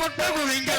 முட்டை குவிங்க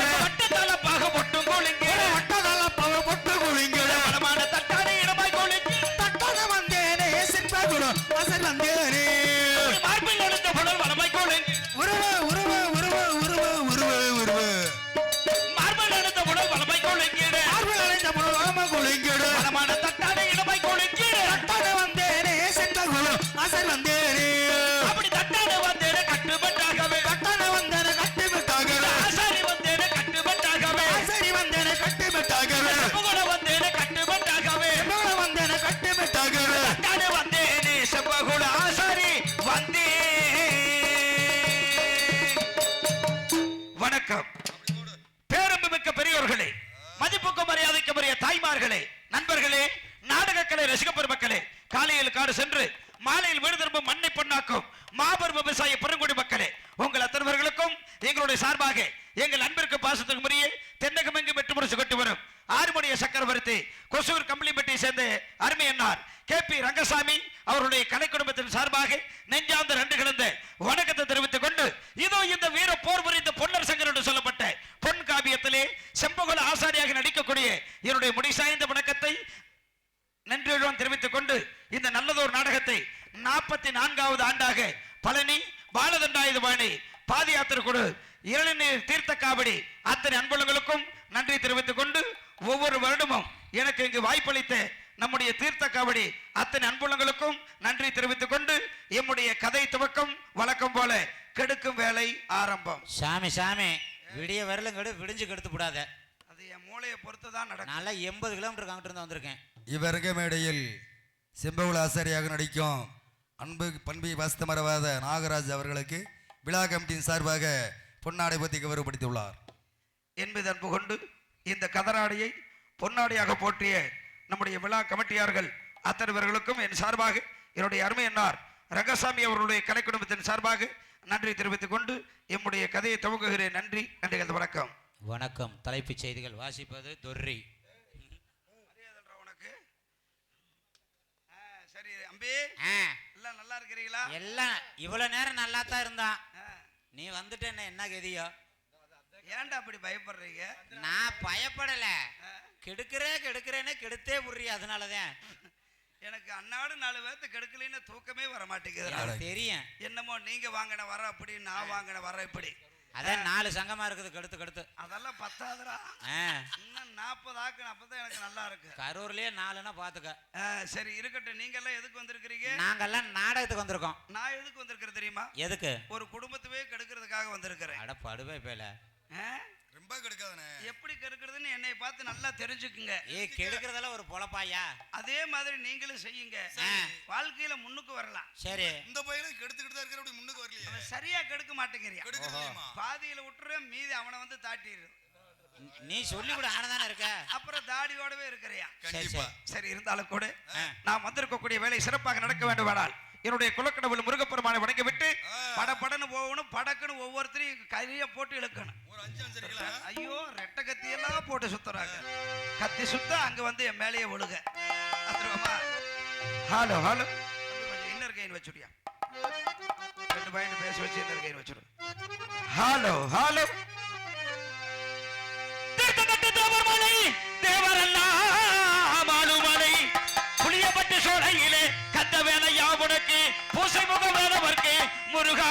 சக்கரவர்த்தி கொசூர் கம்பளிப்பட்டியை சேர்ந்த அருமை என்னார் கே பி ரங்கசாமி அவருடைய கலை குடும்பத்தின் சார்பாக நெஞ்சார்ந்த ரெண்டு கிடந்த வணக்கத்தை தெரிவித்துக் கொண்டு இதோ இந்த வீர போர் புரிந்த பொன்னர் சங்கர் என்று சொல்லப்பட்ட பொன் காவியத்திலே செம்பகுல ஆசாரியாக நடிக்கக்கூடிய என்னுடைய முடிசாய்ந்த வணக்கத்தை நன்றியுடன் தெரிவித்துக் கொண்டு இந்த நல்லதொரு நாடகத்தை நாற்பத்தி நான்காவது ஆண்டாக பழனி பாலதண்டாயுதபாணி பாத யாத்திரை கொடு இளநீர் தீர்த்த காவடி அத்தனை அன்புலங்களுக்கும் நன்றி தெரிவித்துக் கொண்டு ஒவ்வொரு வருடமும் எனக்கு இங்கு வாய்ப்பளித்த நம்முடைய தீர்த்த காவடி அத்தனை அன்புலங்களுக்கும் நன்றி தெரிவித்துக் கொண்டு எம்முடைய கதை துவக்கம் வழக்கம் போல கெடுக்கும் வேலை ஆரம்பம். சாமி சாமி விடிய வரலும் கெடு விடிஞ்சு கெடுத்து விடாத அது என் மூளையை பொறுத்து தான் நடக்கும் நல்லா எண்பது கிலோமீட்டர் அங்கிட்டு இருந்து வந்திருக்கேன். இவருக மேடையில் செம்பகுல ஆசாரியாக நடிக்கும் அன்பு பண்பை வாசித்த மறவாத நாகராஜ் அவர்களுக்கு விழா கமிட்டியின் சார்பாக பொன்னாடை பற்றி கௌரவப்படுத்தியுள்ளார் என்பது அன்பு கொண்டு இந்த கதராடையை பொன்னாடியாக போற்றிய நம்முடைய விழா கமிட்டியார்கள் அத்தனைவர்களுக்கும் என் சார்பாக என்னுடைய அருமை என்னார் ரங்கசாமி அவர்களுடைய கலை குடும்பத்தின் சார்பாக நன்றி தெரிவித்துக் கொண்டு எம்முடைய கதையை துவங்குகிறேன். நன்றி நன்றிகள் வணக்கம். வணக்கம். தலைப்புச் செய்திகள் வாசிப்பது தொர்ரி. உனக்கு? சரி அம்பி. எல்லாம் நல்லா இருக்கிறீங்களா? எல்லாம் இவ்வளவு நேரம் நல்லா தான் இருந்தான் நீ வந்துட்டு என்ன என்ன கதியோ? ஏன்டா அப்படி பயப்படுறீங்க? நான் பயப்படல. கெடுக்கிறே கெடுக்கிறேன்னு கெடுத்தே புரிய அதனாலதான். எனக்கு அன்னாடு நாலு பேர்த்து கெடுக்கலைன்னு தூக்கமே வர மாட்டேங்குது தெரியும். என்னமோ நீங்க வாங்கின வர அப்படி நான் வாங்கின வர இப்படி. அதான் நாலு சங்கமா இருக்குது கெடுத்து கெடுத்து. அதெல்லாம் பத்தாதுடா. ஆ, இன்னும் நாற்பது ஆக்கணும் அப்பதான் எனக்கு நல்லா இருக்கு. கரூர்லயே நாலுன்னா பாத்துக்க. சரி இருக்கட்டும். நீங்க எல்லாம் எதுக்கு வந்திருக்கிறீங்க? நாங்கெல்லாம் நாடகத்துக்கு வந்திருக்கோம். நான் எதுக்கு வந்திருக்கிறேன் தெரியுமா? எதுக்கு? ஒரு குடும்பத்துவே கெடுக்கிறதுக்காக வந்திருக்கிறேன். அட படுவை பேல? ரொம்ப கெடுக்காதனே எப்படி கெடுக்கிறதுன்னு என்னை பார்த்து நல்லா தெரிஞ்சுக்குங்க. ஏய் கெடுக்கிறதெல்லாம் ஒரு பொழப்பாயா? அதே மாதிரி நீங்களும் செய்யுங்க. வாழ்க்கையில முன்னுக்கு வரலாம். சரி. இந்த பையனும் கெடுத்துக்கிட்டு தான் இருக்கிற அப்படி முன்னுக்கு வரலையே. அவன் சரியா கெடுக்க மாட்டேங்கிறியா? பாதியில விட்டுற மீதி அவனை வந்து தாட்டிடு நீ சொல்லி கூட ஆனதானே இருக்க? அப்புறம் தாடியோடவே இருக்கிறியா? சரி கண்டிப்பா. சரி சரி. இருந்தாலும் கூட. நாம் வந்திருக்கக்கூடிய வேலை சிறப்பாக நடக்க வேண்டுமானால் என்னுடைய குலக்கடவுள் முருகப்பெருமானை வணங்கி விட்டு படபடன்னு போகணும் படக்குன்னு ஒவ்வொருத்தரையும் கைய போட்டு இழுக்கணும். ஐயோ ரெட்டை கத்தி எல்லாம் போட்டு சுத்துறாங்க. கத்தி சுத்த அங்க வந்து என் மேலேயே ஒழுக. Hello hello. இன்னர் கைன் வச்சுடியா? ரெண்டு பையன் பேச வச்சு இன்னர் கைன் வச்சுடு. Hello hello. பூசை முகம் வேலவர்க்கு முருகா.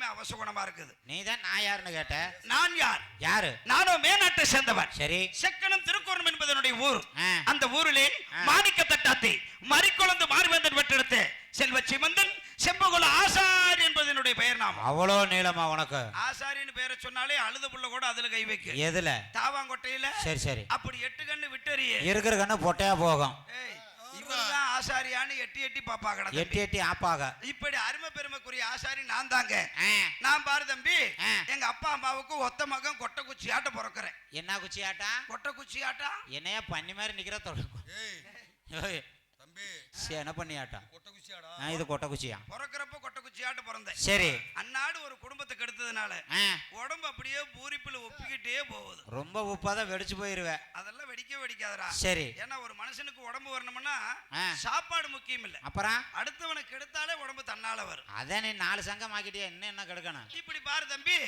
ஆரம்பமே அவசகுணமா இருக்குது. நீ தான் நான் யாருன்னு கேட்ட? நான் யார்? யாரு? நானும் மேநாட்டை சேர்ந்தவன். சரி. செக்கனம் திருக்கோணம் என்பதனுடைய ஊர். அந்த ஊரிலே. மாணிக்க தட்டாத்தி மறிக்குழந்து மார்வேந்தன் வெற்றெடுத்த செல்வ சிமந்தன் செம்பகுல ஆசாரி என்பதனுடைய பெயர் நாமம் அவ்வளோ நீளமா உனக்கு. ஆசாரின்னு பெயரை சொன்னாலே அழுத புள்ள கூட அதுல கை வைக்கு. எதுல? தாவாங்கொட்டையில? சரி சரி. அப்படி எட்டு கண்ணு விட்டறியே. இருக்கிற கண்ணு பொட்டையா போகும். இவர்தான் ஆசாரியான்னு எட்டி எட்டி பாப்பா கிடக்கு எட்டி எட்டி ஆப்பாக. இப்படி அருமை பெருமைக்குரிய ஆசாரி நான் தாங்க. நான் பாரு தம்பி. எங்க அப்பா அம்மாவுக்கு ஒத்த மகன் கொட்டை குச்சி ஆட்ட பிறக்கிறேன். என்ன குச்சி ஆட்டா கொட்டை குச்சி ஆட்டா என்னையா பண்ணி மாதிரி நிக்கிற தொடங்கும் ஏய் தம்பி. என்ன பண்ணி ஆட்டம் கொட்டை குச்சியாடா ஆ, இது கொட்டை குச்சியா பிறக்கிறப்ப கொட்டை குச்சி ஆட்ட பிறந்தேன். சரி. அந்நாடு ஒரு குடும்பத்துக்கு எடுத்ததுனால ஆ, உடம்பு அப்படியே பூரிப்புல ஒப்பிக்கிட்டே போகுது. ரொம்ப உப்பாதான் வெடிச்சு போயிருவேன் அதெல்லாம் வெடிக்க வெடிக்காதடா. சரி. ஏன்னா ஒரு மனுஷனுக்கு உடம்பு வரணும்னா. சாப்பாடு முக்கியம் இல்ல. அப்புறம்? அடுத்தவனுக்கு எடுத்தாலே உடம்பு தன்னால வரும். அதான் நீ நாலு சங்கம் ஆக்கிட்டியா இன்னும் என்ன கெடுக்கணும்? இப்படி பாரு தம்பி.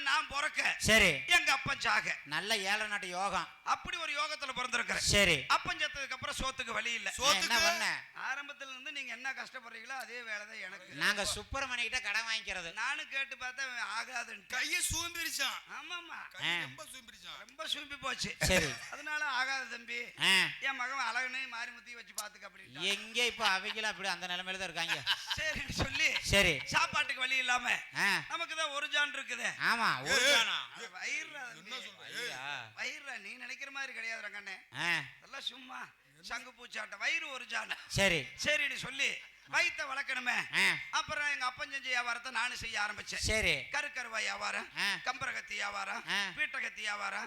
நான் பிறக்க. சரி. எங்க அப்பன் சாக. நல்ல ஏழை நாட்டு யோகம். அப்படி ஒரு யோகத்துல பிறந்திருக்கிறேன். சரி. அப்பன் செத்ததுக்கு அப்புறம் சோத்துக்கு வழி இல்ல. என்ன பண்ண? ஆரம்பத்துல இருந்து நீங்க என்ன கஷ்டப்படுறீங்களோ அதே வேலைதான் எனக்கு. நாங்க சுப்பிரமணி கிட்ட கடன் வாங்கிக்கிறது. நானும் கேட்டு பார்த்தா ஆகாதுன்ட்டு. கைய சூம்பிருச்சான். ஆமாமா ரொம்ப சூம்பிருச்சான். ரொம்ப சூம்பி போச்சு. சரி. அதனால ஆகாது தம்பி. என் மகன் அழகுனே மாறி முத்தி வச்சு பாத்துக்க அப்படின்னு எங்க இப்ப அவங்களும் அப்படி அந்த நிலைமையில தான் இருக்காங்க? சரி சொல்லி சரி. சாப்பாட்டுக்கு வழி இல்லாம நமக்கு தான் ஒரு ஜான் இருக்குது. ஆமா ஒரு ஜானா? ஐயா, வயிறுடா நீ நினைக்கிற மாதிரி கிடையாது ரங்கண்ணே. ஆ, அதெல்லாம் சும்மா. சங்கு பூச்சாட்ட வயிறு ஒரு ஜான் சரி. சரின்னு சொல்லி வயித்தை வளர்க்கணுமே. அப்புறம் எங்க அப்பன் செஞ்ச வியாபாரத்தை நானும் செய்ய ஆரம்பிச்சேன். சரி. கருக்கருவா வியாபாரம். கம்பரகத்தி வியாபாரம். பீட்டகத்தி வியாபாரம்.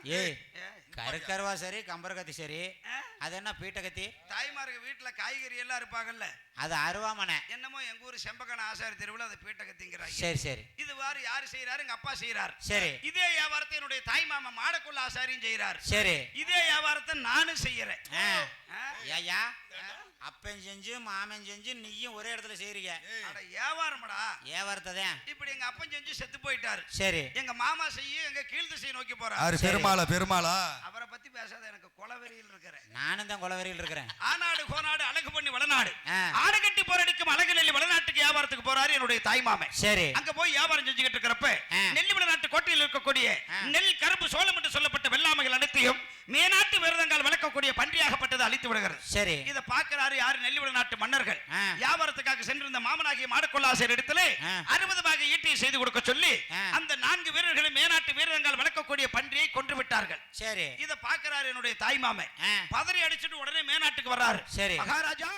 கருக்கருவா சரி கம்பரகத்தி சரி? அது என்ன பீட்டகத்தி? தாய்மார்கள் வீட்டுல காய்கறி எல்லாம் இருப்பாங்கல்ல. அது அருவாமனை. என்னமோ எங்க ஊர் செம்பகன ஆசாரி தெருவில் அது பீட்டகத்திங்கிறாங்க. சரி சரி. இது வாரு யாரு செய்யறாரு எங்க அப்பா செய்யறாரு சரி. இதே வியாபாரத்தை என்னுடைய தாய் மாமா மாடக்குள்ள ஆசாரியும் செய்யறாரு சரி. இதே வியாபாரத்தை நானும் செய்யறேன்? ஐயா. அப்பன் செஞ்சு மாமன் செஞ்சு நீயும் ஒரே இடத்துல செய்றீங்க. அட வியாபாரம்டா தான் இப்படி எங்க அப்பன் செஞ்சு செத்து போயிட்டாரு. சரி. எங்க மாமா செய்ய எங்க கீழ் திசையை நோக்கி போறாரு. பெருமாளா பெருமாளா? அவரை பத்தி பேசாத எனக்கு கொலவெறியில் இருக்கிறேன். நானும் தான் கொலவரியில் இருக்கிறேன். ஆனாடு கோனாடு அழகு பண்ணி வளநாடு. ஆடு கட்டி போரடிக்கும் அழகு நெல்லி வளநாட்டுக்கு வியாபாரத்துக்கு போறாரு என்னுடைய தாய் மாமன் சரி. அங்க போய் வியாபாரம் செஞ்சுக்கிட்டு இருக்கிறப்ப ஆ. நெல்லிமலை நாட்டு கோட்டையில் இருக்கக்கூடிய. நெல் கரும்பு சோளம் என்று சொல்லப்பட்ட வெள்ளாமைகள் அனைத்தையும் வளர்க்கக்கூடிய அழித்து விடுகிறது. சரி. இத பாக்குறாரு யாரு? நெல்லிமலை நாட்டு மன்னர்கள். வியாபாரத்துக்காக சென்றிருந்த மாமனாகிய மாடக்கொள்ளாசர் இடத்திலே ஆ. அறுபது பாக ஈட்டியை செய்து கொடுக்க சொல்லி. அந்த நான்கு வீரர்களும் மேநாட்டு வீரர்கள் வளர்க்கக்கூடிய பன்றியை கொன்று விட்டார்கள். சரி. இத பாக்குறாரு என்னுடைய தாய் மாமன். ஆ, பதறி அடிச்சுட்டு உடனே மேநாட்டுக்கு வர்றாரு. சரி. மகாராஜா.